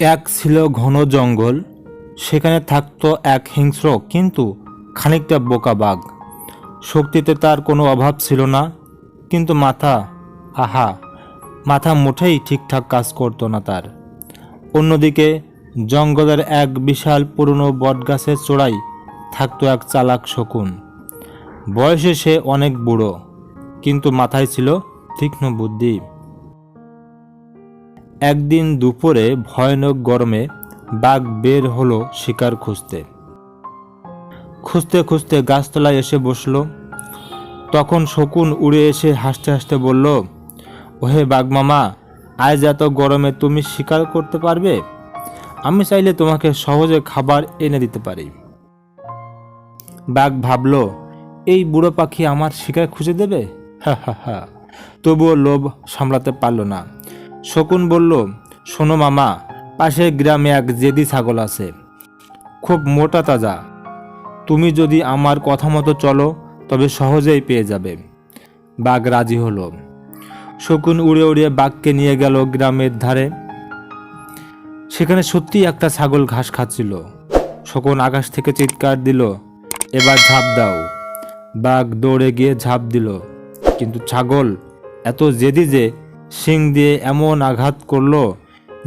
এক ছিল ঘন জঙ্গল, সেখানে থাকতো এক হিংস্র কিন্তু খানিকটা বোকা বাঘ। শক্তিতে তার কোনো অভাব ছিল না, কিন্তু মাথা, আহা, মাথা মুঠেই ঠিকঠাক কাজ করতো না তার। অন্যদিকে জঙ্গলের এক বিশাল পুরনো বটগাছের চূড়ায় থাকতো এক চালাক শকুন। বয়সে সে অনেক বুড়ো, কিন্তু মাথায় ছিল তীক্ষ্ণ বুদ্ধি। একদিন দুপুরে ভয়ানক গরমে বাঘ বের হলো শিকার খুঁজতে। খুঁজতে খুঁজতে গাছতলায় এসে বসল। তখন শকুন উড়ে এসে হাসতে হাসতে বলল, ওহে বাঘ মামা, আজ এত গরমে তুমি শিকার করতে পারবে? আমি চাইলে তোমাকে সহজে খাবার এনে দিতে পারি। বাঘ ভাবল, এই বুড়ো পাখি আমার শিকার খুঁজে দেবে? হা হা হা, তবুও লোভ সামলাতে পারল না। শকুন বলল, শোনো মামা পাশের গ্রামে এক জেদি ছাগল আছে। খুব মোটা তাজা। তুমি যদি আমার কথা মতো চলো, তবে সহজেই পেয়ে যাবে। বাঘ রাজি হলো। শকুন উড়ে উড়ে বাঘকে নিয়ে গেল গ্রামের ধারে। সেখানে সত্যি একটা ছাগল ঘাস খাচ্ছিল। শকুন আকাশ থেকে চিৎকার দিল, এবার ঝাঁপ দাও। বাঘ দৌড়ে গিয়ে ঝাঁপ দিল, কিন্তু ছাগল এত জেদি যে শিং দিয়ে এমন আঘাত করল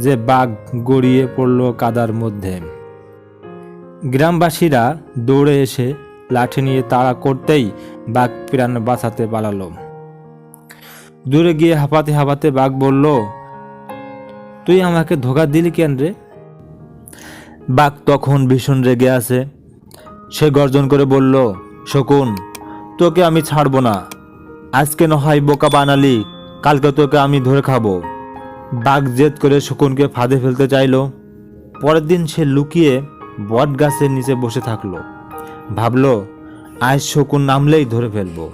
যে বাঘ গড়িয়ে পড়ল কাদার মধ্যে। গ্রামবাসীরা দৌড়ে এসে লাঠি নিয়ে তাড়া করতেই বাঘ প্রাণ বাঁচাতে পালালো। দূরে গিয়ে হাঁপাতে হাঁপাতে বাঘ বলল, তুই আমাকে ধোকা দিলি কেন রে? বাঘ তখন ভীষণ রেগে আছে। সে গর্জন করে বলল, শকুন, তোকে আমি ছাড়বো না। আজকে নয় বোকা বানালি কালকে তোকে আমি ধরে খাব। বাঘ জেদ করে শকুনকে ফাঁদে ফেলতে চাইলো। পরের দিন সে লুকিয়ে বট গাছের নিচে বসে থাকল। ভাবলো, আজ শকুন নামলেই ধরে ফেলব।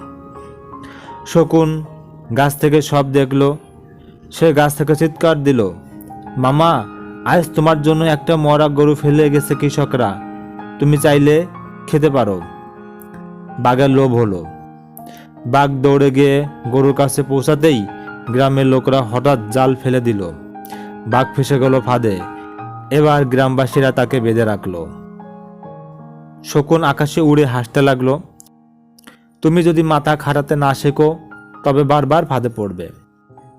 শকুন গাছ থেকে সব দেখল। সে গাছ থেকে চিৎকার দিল, মামা, আজ তোমার জন্য একটা মরা গরু ফেলে গেছে কৃষকরা। তুমি চাইলে খেতে পারো। বাঘের লোভ হলো। বাঘ দৌড়ে গিয়ে গরুর কাছে পৌঁছাতেই গ্রামের লোকরা হঠাৎ জাল ফেলে দিল। বাঘ ফেসে গেল ফাঁদে। এবার গ্রামবাসীরা তাকে বেঁধে রাখল। শকুন আকাশে উড়ে হাসতে লাগল, তুমি যদি মাথা খাটাতে না শেখো, তবে বারবার ফাঁদে পড়বে।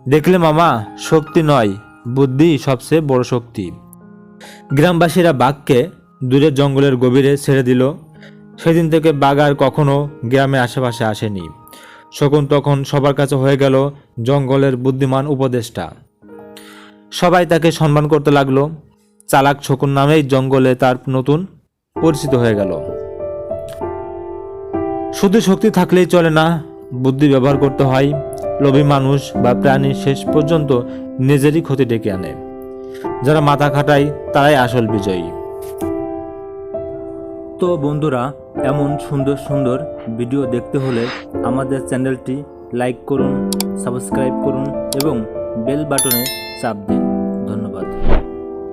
দেখলে মামা, শক্তি নয়, বুদ্ধি সবচেয়ে বড় শক্তি। গ্রামবাসীরা বাঘকে দূরের জঙ্গলের গভীরে ছেড়ে দিল। সেদিন থেকে বাঘ আর কখনো গ্রামের আশেপাশে আসেনি। শকুন তখন সবার কাছে হয়ে গেল জঙ্গলের বুদ্ধিমান উপদেষ্টা। সবাই তাকে সম্মান করতে লাগল। চালাক শকুন নামেই জঙ্গলে তার নতুন পরিচিত হয়ে গেল। শুধু শক্তি থাকলেই চলে না, বুদ্ধি ব্যবহার করতে হয়, লোভী মানুষ বা প্রাণী শেষ পর্যন্ত নিজেরই ক্ষতি ডেকে আনে। যারা মাথা খাটায়, তারাই আসল বিজয়ী। তো বন্ধুরা, এমন সুন্দর সুন্দর ভিডিও দেখতে হলে আমাদের চ্যানেলটি লাইক করুন সাবস্ক্রাইব করুন এবং বেল বাটনে চাপ দিন। ধন্যবাদ।